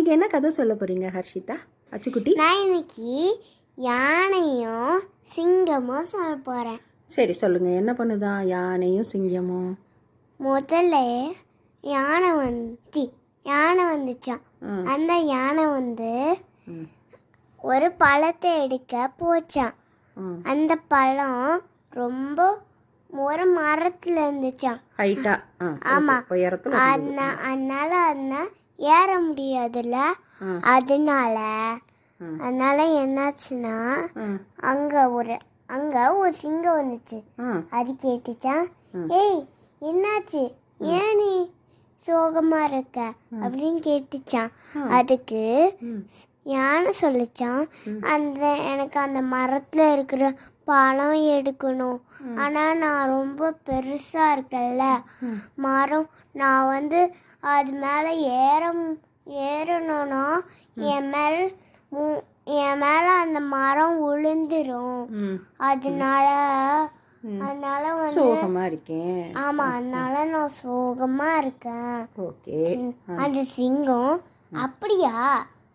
இன்னைக்கு என்ன கதை சொல்ல போறீங்க ஹர்ஷிதா? அச்சுக்குட்டி? நான் இன்னைக்கு யானையும் சிங்கமும் சொல்ல போறேன். சரி சொல்லுங்க. என்ன பண்ணுதா? யானையும் சிங்கமும்? முதல்ல யானை வந்து யானை வந்துச்சான் அந்த யானை வந்து ஒரு பழத்தை எடுக்க போச்சான். அந்த பழம் ரொம்ப ஒரு மரத்துல இருந்துச்சான் ஆமா. அதனால அதனால ஏற முடியாதுல்ல? அதனால அதனால என்னாச்சுன்னா அங்க ஒரு அங்க ஒரு சிங்கம் வந்துச்சு. அது கேட்டுச்சான். ஏய் என்னாச்சு? ஏன் நீ சோகமா இருக்க? அப்படின்னு கேட்டுச்சான். அதுக்கு யானை சொல்லிச்சான். அந்த எனக்கு அந்த மரத்துல இருக்கிற பழம் எடுக்கணும். ஆனா நான் ரொம்ப பெருசா இருக்கேன்ல. மரம் நான் வந்து அது மேல ஏற ஏறணும்னா என் மேல என் மேல அந்த மரம் விழுந்துரும் ம், அதனால. அதனால வந்து சோகமா இருக்கேன். ஆமா அதனால நான் சோகமா இருக்கேன். ஓகே. அந்த சிங்கம் அப்படியா?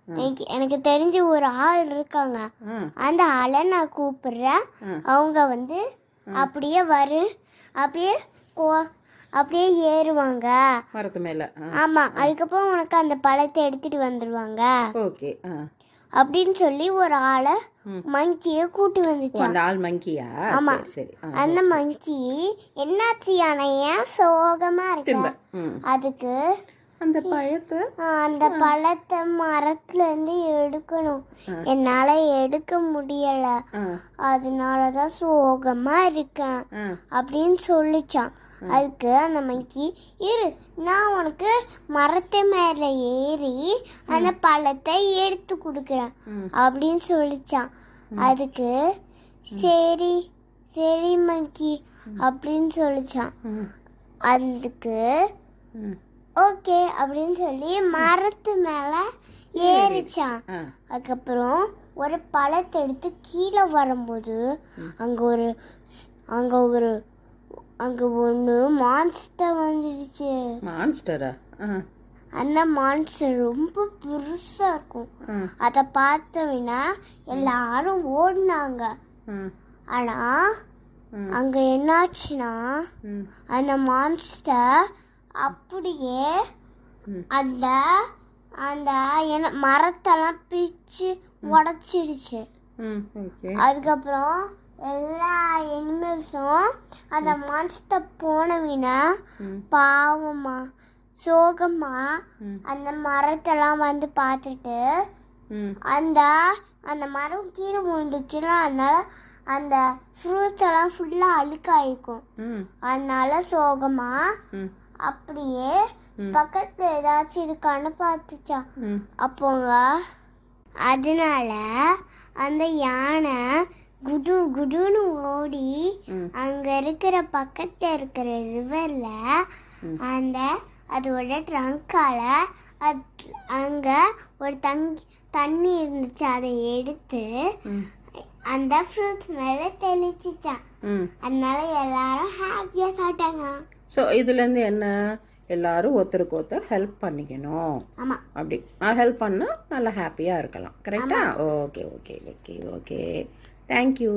எனக்கு எனக்கு தெரிஞ்ச ஒரு ஆள் இருக்காங்க. அந்த ஆளை நான் கூப்பிடுறேன். அவங்க வந்து அப்படியே வரு. அப்படியே கோ- அப்படியே ஏறுவாங்க. மரத்து மேல. ஆமா. அதுக்கப்புறம் உனக்கு அந்த பழத்தை எடுத்துட்டு வந்துருவாங்க. ஓகே. அப்படின்னு சொல்லி ஒரு ஆளை. மங்கிய கூட்டி ஓ, வந்துச்சான். அந்த ஆள் மங்கியா? ஆமா. அந்த மங்கி என்னாச்சு யானை ஏன் சோகமா இருக்க. அதுக்கு அந்த பழத்தை? அந்த பழத்தை மரத்துல இருந்து எடுக்கணும். என்னால எடுக்க முடியல. அதனாலதான் சோகமா இருக்கேன் அப்படின்னு சொல்லிச்சான். அதுக்கு அந்த மங்கி இரு நான் உனக்கு மரத்து மேல ஏறி அந்த பழத்தை எடுத்து கொடுக்குறேன் அப்படின்னு சொல்லிச்சான். அதுக்கு சரி சரி மங்கி அப்படின்னு சொல்லிச்சான். அதுக்கு. ஓகே அப்படின்னு சொல்லி மரத்து மேல ஏறிச்சான். அதுக்கப்புறம் ஒரு பழத்தை எடுத்து கீழே வரும்போது அங்க ஒரு அங்க ஒரு அங்க ஒண்ணு மான்ஸ்டர் வந்துடுச்சு மான்ஸ்டரா அந்த மான்ஸ்டர் ரொம்ப பெருசா இருக்கும். அத பார்த்தவனா எல்லாரும் ஓடினாங்க. ஆனா அங்க என்னாச்சுன்னா அந்த மான்ஸ்டர் அப்படியே. அந்த அந்த என்ன மரத்தெல்லாம் பிச்சு ஓகே அதுக்கப்புறம் எல்லா எனிமல்ஸும் அந்த மான்ஸ்டர் போனவினா பாவமா சோகமா அந்த மரத்தெல்லாம் வந்து பார்த்துட்டு அந்த அந்த மரம் கீழே விழுந்துச்சுன்னா அதனால அந்த ஃப்ரூட்ஸ் எல்லாம் ஃபுல்லா அழுக்காயிருக்கும் அதனால சோகமா அப்படியே. பக்கத்துல ஏதாச்சும் இருக்கான்னு பார்த்துச்சான். அப்போங்க அதனால அந்த யானை குடு குடுன்னு ஓடி. அங்க இருக்கிற பக்கத்துல இருக்கிற ரிவர்ல. அந்த அதோட ட்ரங்கால அங்க ஒரு தங்கி தண்ணி இருந்துச்சு அதை எடுத்து அந்த ஃப்ரூட்ஸ் மேல தெளிச்சுச்சான். அதனால எல்லாரும் ஹாப்பியா சாப்பிட்டாங்க ஸோ இதுல இருந்து என்ன? எல்லாரும் ஒருத்தருக்கு ஒருத்தர் ஹெல்ப் பண்ணிக்கணும். அப்படி. ஹெல்ப் பண்ணா நல்லா ஹாப்பியா இருக்கலாம். கரெக்டா okay okay okay okay thank you